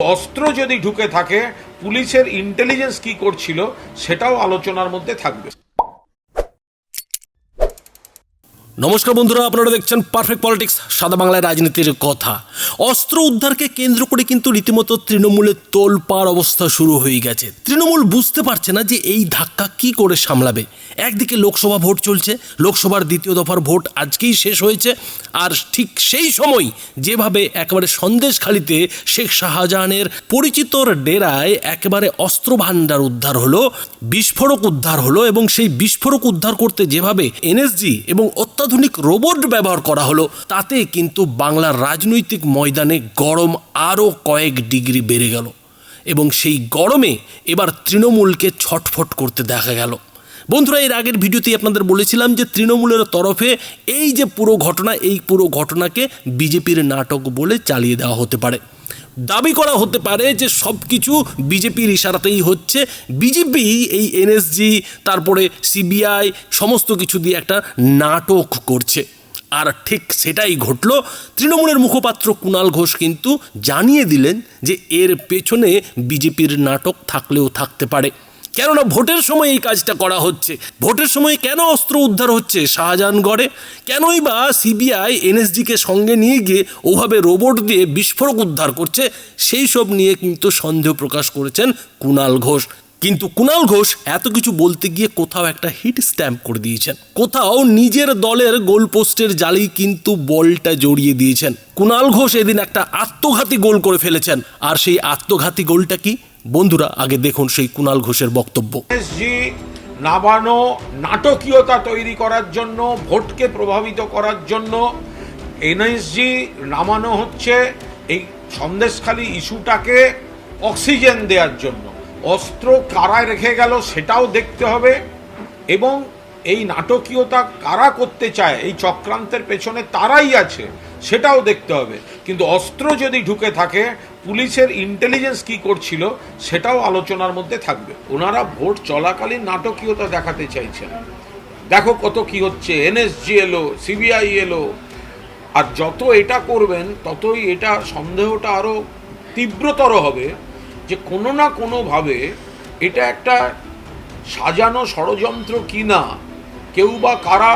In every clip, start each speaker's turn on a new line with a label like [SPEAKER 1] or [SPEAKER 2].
[SPEAKER 1] অস্ত্র যদি ঢুকে থাকে পুলিশের ইন্টেলিজেন্স কি করছিল সেটাও আলোচনার মধ্যে থাকবে।
[SPEAKER 2] নমস্কার বন্ধুরা, আপনারা দেখছেন পারফেক্ট পলিটিক্স সাদা বাংলায় রাজনীতির কথা। অস্ত্র উদ্ধারকে কেন্দ্র করে কিন্তু রীতিমতো তৃণমূলের তোলপাড় অবস্থা শুরু হয়ে গেছে। তৃণমূল বুঝতে পারছে না যে এই ধাক্কা কি করে সামলাবে। একদিকে লোকসভা ভোট চলছে, লোকসভার দ্বিতীয় দফার ভোট আজকেই শেষ হয়েছে, আর ঠিক সেই সময় যেভাবে একেবারে সন্দেশখালিতে শেখ শাহজাহানের পরিচিতর ডেরায় একেবারে অস্ত্র ভাণ্ডার উদ্ধার হলো, বিস্ফোরক উদ্ধার হলো, এবং সেই বিস্ফোরক উদ্ধার করতে যেভাবে এনএসজি এবং অত্যাধুনিক রোবট ব্যবহার করা হলো, তাতে কিন্তু বাংলার রাজনৈতিক ময়দানে গরম আরও কয়েক ডিগ্রি বেড়ে গেল এবং সেই গরমে এবার তৃণমূলকে ছটফট করতে দেখা গেল। বন্ধুরা, এর আগের ভিডিওতেই আপনাদের বলেছিলাম যে তৃণমূলের তরফে এই যে পুরো ঘটনা, এই পুরো ঘটনাকে বিজেপির নাটক বলে চালিয়ে দেওয়া হতে পারে। দাবি করা হতে পারে যে সব কিছু বিজেপির ইশারাতেই হচ্ছে। বিজেপি এই এনএসজি তারপরে সিবিআই সমস্ত কিছু দিয়ে একটা নাটক করছে। আর ঠিক সেটাই ঘটল। তৃণমূলের মুখপাত্র কুণাল ঘোষ কিন্তু জানিয়ে দিলেন যে এর পেছনে বিজেপির নাটক থাকলেও থাকতে পারে। কেননা ভোটের সময় এই কাজটা করা হচ্ছে। ভোটের সময় কেন অস্ত্র উদ্ধার হচ্ছে শাহজাহানগড়ে? কেনই বা সিবিআই এনএসজিকে সঙ্গে নিয়ে গিয়ে ওভাবে রোবট দিয়ে বিস্ফোরক উদ্ধার করছে, সেই সব নিয়ে কিন্তু সন্দেহ প্রকাশ করেছেন কুণাল ঘোষ। কিন্তু কুণাল ঘোষ এত কিছু বলতে গিয়ে কোথাও একটা হিট স্ট্যাম্প করে দিয়েছেন। কোথাও নিজের দলের গোলপোস্টের জালি কিন্তু বলটা জড়িয়ে দিয়েছেন। কুণাল ঘোষ এদিন একটা আত্মঘাতী গোল করে ফেলেছেন। আর সেই আত্মঘাতী গোলটা কি? বন্ধুরা, আগে দেখুন সেই কুণাল ঘোষের বক্তব্য।
[SPEAKER 1] নাবানো নাটকীয়তা তৈরি করার জন্য, ভোটকে প্রভাবিত করার জন্য এনএসজি নামানো হচ্ছে এই সন্দেশখালী ইস্যুটাকে অক্সিজেন দেওয়ার জন্য। অস্ত্র কারা রেখে গেল, সেটাও দেখতে হবে। এবং এই নাটকীয়তা কারা করতে চায়, এই চক্রান্তের পেছনে তারাই আছে। সেটাও দেখতে হবে। কিন্তু অস্ত্র যদি ঢুকে থাকে, পুলিশের ইন্টেলিজেন্স কি করছিল, সেটাও আলোচনার মধ্যে থাকবে। ওনারা ভোট চলাকালীন নাটকীয়তা দেখাতে চাইছেন। দেখো কত কি হচ্ছে এনএসজি এলো সিবিআই এলো, আর যত এটা করবেন, ততই এটা সন্দেহটা আরও তীব্রতর হবে যে কোনো না কোনোভাবে এটা একটা সাজানো ষড়যন্ত্র কি না কেউ বা কারা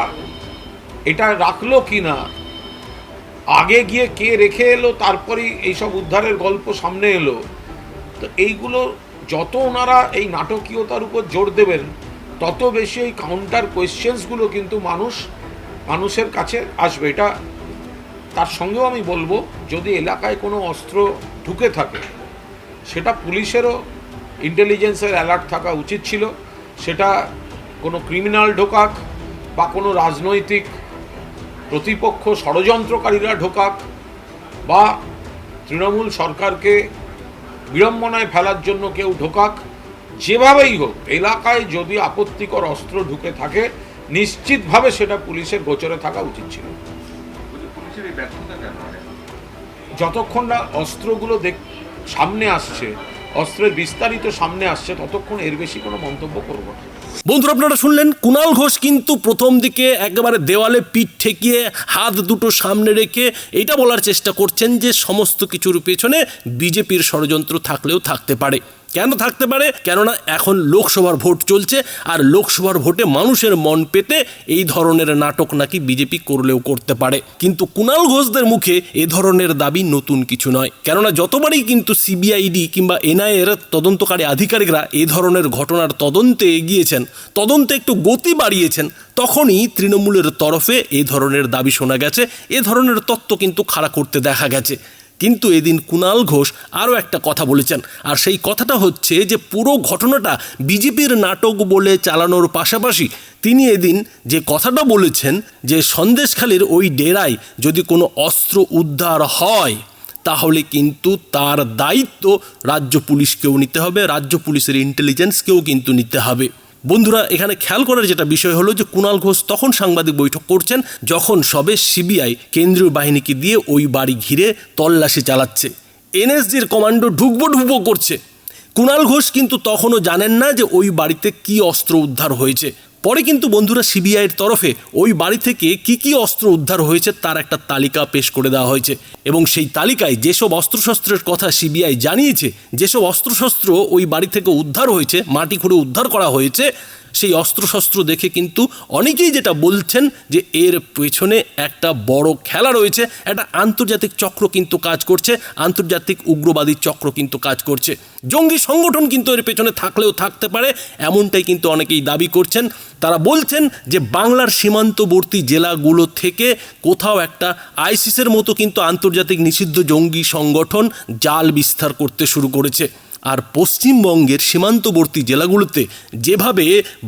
[SPEAKER 1] এটা রাখল কি না আগে গিয়ে কে রেখে এলো, তারপরেই এইসব উদ্ধারের গল্প সামনে এলো। তো এইগুলো যত ওনারা এই নাটকীয়তার উপর জোর দেবেন, তত বেশি এই কাউন্টার কোয়েশ্চেন্সগুলো কিন্তু মানুষ, মানুষের কাছে আসবে। এটা তার সঙ্গেও আমি বলব, যদি এলাকায় কোনো অস্ত্র ঢুকে থাকে, সেটা পুলিশেরও ইন্টেলিজেন্সের অ্যালার্ট থাকা উচিত ছিল। সেটা কোনো ক্রিমিনাল ঢোকাক বা কোনো রাজনৈতিক প্রতিপক্ষ ষড়যন্ত্রকারীরা ঢোকাক বা তৃণমূল সরকারকে বিড়ম্বনায় ফেলার জন্য কেউ ঢোকাক যেভাবেই হোক এলাকায় যদি আপত্তিকর অস্ত্র ঢুকে থাকে নিশ্চিতভাবে সেটা পুলিশের গোচরে থাকা উচিত ছিল। যতক্ষণ না অস্ত্রগুলো দেখ সামনে আসছে অস্ত্রের বিস্তারিত সামনে আসছে ততক্ষণ এর বেশি কোনো মন্তব্য করব না।
[SPEAKER 2] বন্ধুরা, আপনারা শুনলেন কুণাল ঘোষ কিন্তু প্রথম দিকে একেবারে দেওয়ালে পিঠ ঠেকিয়ে হাত দুটো সামনে রেখে এটা বলার চেষ্টা করছেন যে সমস্ত কিছুর পেছনে বিজেপির ষড়যন্ত্র থাকলেও থাকতে পারে। কেন থাকতে পারে? কেননা এখন লোকসভার ভোট চলছে আর লোকসভার ভোটে মানুষের মন পেতে এই ধরনের নাটক নাকি বিজেপি করলেও করতে পারে। কিন্তু কুণাল ঘোষদের মুখে এ ধরনের দাবি নতুন কিছু নয়। কেননা যতবারই কিন্তু সিবিআইডি কিংবা এনআইএর তদন্তকারী আধিকারিকরা এ ধরনের ঘটনার তদন্তে এগিয়েছেন, তদন্তে একটু গতি বাড়িয়েছেন, তখনই তৃণমূলের তরফে এ ধরনের দাবি শোনা গেছে। এ ধরনের তত্ত্ব কিন্তু খাড়া করতে দেখা গেছে। কিন্তু এদিন কুণাল ঘোষ আরও একটা কথা বলেছেন। আর সেই কথাটা হচ্ছে যে, পুরো ঘটনাটা বিজেপির নাটক বলে চালানোর পাশাপাশি তিনি এদিন যে কথাটা বলেছেন যে, সন্দেশখালীর ওই ডেরায় যদি কোনো অস্ত্র উদ্ধার হয়, তাহলে কিন্তু তার দায়িত্ব রাজ্য পুলিশকেও নিতে হবে, রাজ্য পুলিশের ইন্টেলিজেন্সকেও কিন্তু নিতে হবে। বন্ধুরা, এখানে খেয়াল করার যেটা বিষয় হলো যে কুণাল ঘোষ তখন সাংবাদিক বৈঠক করছেন যখন সবে সিবিআই কেন্দ্রীয় বাহিনীকে দিয়ে ওই বাড়ি ঘিরে তল্লাশি চালাচ্ছে। এনএসজির কমান্ডো ঢুকবো ঢুকবো করছে। কুণাল ঘোষ কিন্তু তখনও জানেন না যে ওই বাড়িতে কি অস্ত্র উদ্ধার হয়েছে। পরে কিন্তু বন্ধুরা সিবিআইয়ের তরফে ওই বাড়ি থেকে কি কি অস্ত্র উদ্ধার হয়েছে তার একটা তালিকা পেশ করে দেওয়া হয়েছে। এবং সেই তালিকায় যেসব অস্ত্রশস্ত্রের কথা সিবিআই জানিয়েছে, যেসব অস্ত্রশস্ত্র ওই বাড়ি থেকে উদ্ধার হয়েছে, মাটি খুঁড়ে উদ্ধার করা হয়েছে সেই অস্ত্রশস্ত্র দেখে কিন্তু অনেকেই যেটা বলছেন যে এর পেছনে একটা বড় খেলা রয়েছে, একটা আন্তর্জাতিক চক্র কিন্তু কাজ করছে, আন্তর্জাতিক উগ্রবাদী চক্র কিন্তু কাজ করছে। জঙ্গি সংগঠন কিন্তু এর পেছনে থাকলেও থাকতে পারে, এমনটাই কিন্তু অনেকেই দাবি করছেন। তারা বলছেন যে বাংলার সীমান্তবর্তী জেলাগুলো থেকে কোথাও একটা আইসিসের মতো কিন্তু আন্তর্জাতিক নিষিদ্ধ জঙ্গি সংগঠন জাল বিস্তার করতে শুরু করেছে। আর পশ্চিমবঙ্গের সীমান্তবর্তী জেলাগুলোতে যেভাবে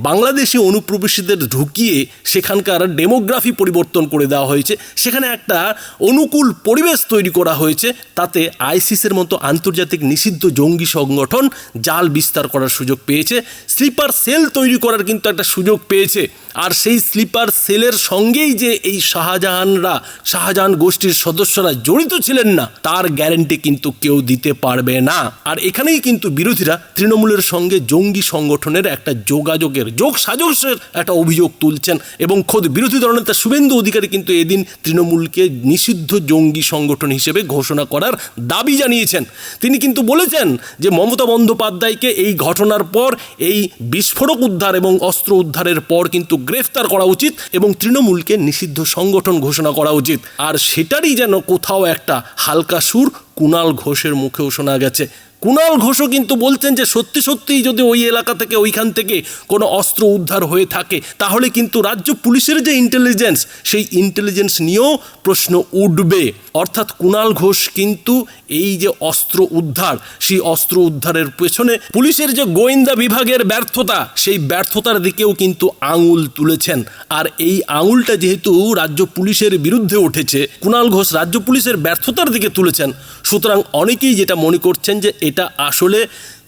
[SPEAKER 2] বাংলাদেশে অনুপ্রবেশীদের ঢুকিয়ে সেখানকার ডেমোগ্রাফি পরিবর্তন করে দেওয়া হয়েছে, সেখানে একটা অনুকূল পরিবেশ তৈরি করা হয়েছে, তাতে আইসিসের মতো আন্তর্জাতিক নিষিদ্ধ জঙ্গি সংগঠন জাল বিস্তার করার সুযোগ পেয়েছে, স্লিপার সেল তৈরি করার কিন্তু একটা সুযোগ পেয়েছে, আর সেই স্লিপার সেলের সঙ্গেই যে এই শাহজাহানরা, শাহজাহান গোষ্ঠীর সদস্যরা জড়িত ছিলেন না, তার গ্যারেন্টি কিন্তু কেউ দিতে পারবে না। আর এখানেই কিন্তু বিরোধীরা তৃণমূলের সঙ্গে জঙ্গি সংগঠনের একটা যোগাযোগের যোগ সাজসের একটা অভিযোগ তুলছেন এবং খোদ বিরোধী দলনেতা শুভেন্দু অধিকারী কিন্তু এদিন তৃণমূলকে নিষিদ্ধ জঙ্গি সংগঠন হিসেবে ঘোষণা করার দাবি জানিয়েছেন। তিনি কিন্তু বলেছেন যে মমতা বন্দ্যোপাধ্যায়কে এই ঘটনার পর এই বিস্ফোরক উদ্ধার এবং অস্ত্র উদ্ধারের পর কিন্তু গ্রেফতার করা উচিত এবং তৃণমূলকে নিষিদ্ধ সংগঠন ঘোষণা করা উচিত। আর সেটারই যেন কোথাও একটা হালকা সুর কুণাল ঘোষের মুখেও শোনা গেছে। কুণাল ঘোষও কিন্তু বলছেন যে সত্যি সত্যিই যদি ওই এলাকা থেকে, ওইখান থেকে কোনো অস্ত্র উদ্ধার হয়ে থাকে, তাহলে কিন্তু রাজ্য পুলিশের যে ইন্টেলিজেন্স সেই ইন্টেলিজেন্স নিয়েও প্রশ্ন উঠবে। অর্থাৎ কুণাল ঘোষ কিন্তু এই যে অস্ত্র উদ্ধার, সেই অস্ত্র উদ্ধারের পেছনে পুলিশের যে গোয়েন্দা বিভাগের ব্যর্থতা, সেই ব্যর্থতার দিকেও কিন্তু আঙুল তুলেছেন। আর এই আঙুলটা যেহেতু রাজ্য পুলিশের বিরুদ্ধে উঠেছে, কুণাল ঘোষ রাজ্য পুলিশের ব্যর্থতার দিকে তুলেছেন সুতরাং অনেকেই যেটা মনে করছেন যে এটা আসলে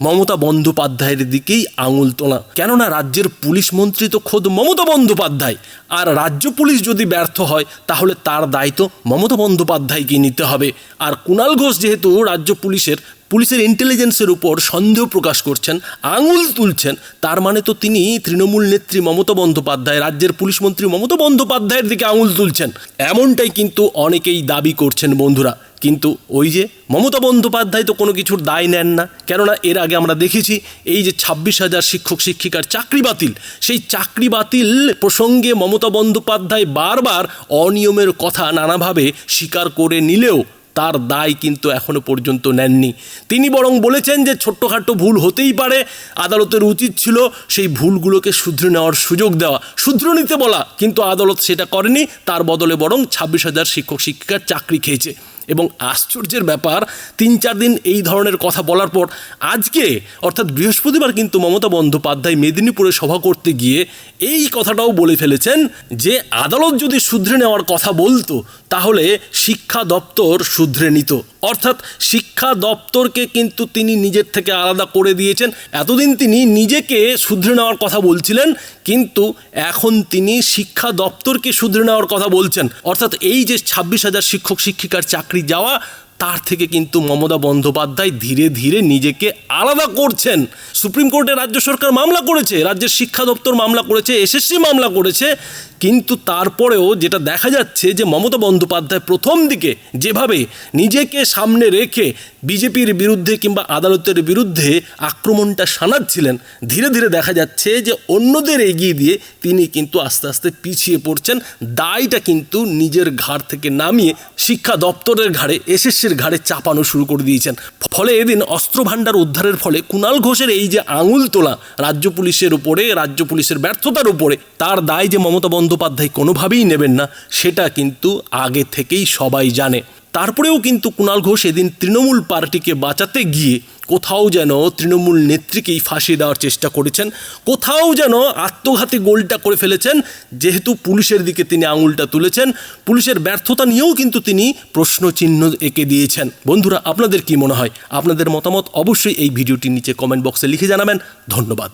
[SPEAKER 2] মমতা বন্দ্যোপাধ্যায়ের দিকেই আঙুল তোলা। কেননা রাজ্যের পুলিশ মন্ত্রী তো খোদ মমতা বন্দ্যোপাধ্যায়। আর রাজ্য পুলিশ যদি ব্যর্থ হয়, তাহলে তার দায়িত্ব মমতা বন্দ্যোপাধ্যায়কে নিতে হবে। আর কুণাল ঘোষ যেহেতু রাজ্য পুলিশের পুলিশের ইন্টেলিজেন্সের উপর সন্দেহ প্রকাশ করছেন, আঙুল তুলছেন, তার মানে তো তিনি তৃণমূল নেত্রী মমতা বন্দ্যোপাধ্যায়, রাজ্যের পুলিশ মন্ত্রী মমতা বন্দ্যোপাধ্যায়ের দিকে আঙুল তুলছেন। এমনটাই কিন্তু অনেকেই দাবি করছেন বন্ধুরা। কিন্তু ওই যে মমতা বন্দ্যোপাধ্যায় তো কোনো কিছুর দায় নেন না। কেননা এর আগে আমরা দেখেছি এই যে ছাব্বিশ হাজার শিক্ষক, শিক্ষিকার চাকরি বাতিল। সেই চাকরি বাতিল প্রসঙ্গে মমতা বন্দ্যোপাধ্যায় বারবার অনিয়মের কথা নানাভাবে স্বীকার করে নিলেও তার দায় কিন্তু এখনও পর্যন্ত নেননি। তিনি বরং বলেছেন যে ছোট্টখাটো ভুল হতেই পারে, আদালতের উচিত ছিল সেই ভুলগুলোকে শুধরে নেওয়ার সুযোগ দেওয়া। শুধরে নিতে বলা, কিন্তু আদালত সেটা করেনি, তার বদলে বরং ছাব্বিশ হাজার শিক্ষক, শিক্ষিকার চাকরি খেয়েছে। এবং আশ্চর্যের ব্যাপার, তিন চার দিন এই ধরনের কথা বলার পর আজকে, অর্থাৎ বৃহস্পতিবার কিন্তু মমতা বন্দ্যোপাধ্যায় মেদিনীপুরে সভা করতে গিয়ে এই কথাটাও বলে ফেলেছেন যে, আদালত যদি শুধরে নেওয়ার কথা বলতো, তাহলে শিক্ষা দপ্তর শুধরে নিত। অর্থাৎ শিক্ষা দপ্তরকে কিন্তু তিনি নিজের থেকে আলাদা করে দিয়েছেন। এতদিন তিনি নিজেকে শুধরে নেওয়ার কথা বলছিলেন, কিন্তু এখন তিনি শিক্ষা দপ্তরকে শুধরে নেওয়ার কথা বলছেন। অর্থাৎ এই যে ছাব্বিশ হাজার শিক্ষক শিক্ষিকার চাকরি যাওয়া, তার থেকে কিন্তু মমতা বন্দ্যোপাধ্যায় ধীরে ধীরে নিজেকে আলাদা করছেন। সুপ্রিম কোর্টে রাজ্য সরকার মামলা করেছে, রাজ্যের শিক্ষা দপ্তর মামলা করেছে, এসএসসি মামলা করেছে। কিন্তু তারপরেও যেটা দেখা যাচ্ছে যে মমতা বন্দ্যোপাধ্যায় প্রথম দিকে যেভাবে নিজেকে সামনে রেখে বিজেপির বিরুদ্ধে কিংবা আদালতের বিরুদ্ধে আক্রমণটা শানাচ্ছিলেন ধীরে ধীরে দেখা যাচ্ছে যে অন্যদের এগিয়ে দিয়ে তিনি কিন্তু আস্তে আস্তে পিছিয়ে পড়ছেন। দায়টা কিন্তু নিজের ঘাড় থেকে নামিয়ে শিক্ষা দপ্তরের ঘাড়ে, এসএসসির ঘাড়ে চাপানো শুরু করে দিয়েছেন। ফলে এদিন অস্ত্র ভাণ্ডার উদ্ধারের ফলে কুণাল ঘোষের এই যে আঙুল তোলা রাজ্য পুলিশের উপরে, রাজ্য পুলিশের ব্যর্থতার উপরে, তার দায় যে মমতা কোনোভাবেই নেবেন না, সেটা কিন্তু আগে থেকেই সবাই জানে। তারপরেও কিন্তু কুণাল ঘোষ এদিন তৃণমূল পার্টিকে বাঁচাতে গিয়ে কোথাও যেন তৃণমূল নেত্রীকেই ফাঁসিয়ে দেওয়ার চেষ্টা করেছেন, কোথাও যেন আত্মঘাতী গোলটা করে ফেলেছেন, যেহেতু পুলিশের দিকে তিনি আঙুলটা তুলেছেন, পুলিশের ব্যর্থতা নিয়েও কিন্তু তিনি প্রশ্ন চিহ্ন এঁকে দিয়েছেন। বন্ধুরা, আপনাদের কি মনে হয়? আপনাদের মতামত অবশ্যই এই ভিডিওটির নিচে কমেন্ট বক্সে লিখে জানাবেন। ধন্যবাদ।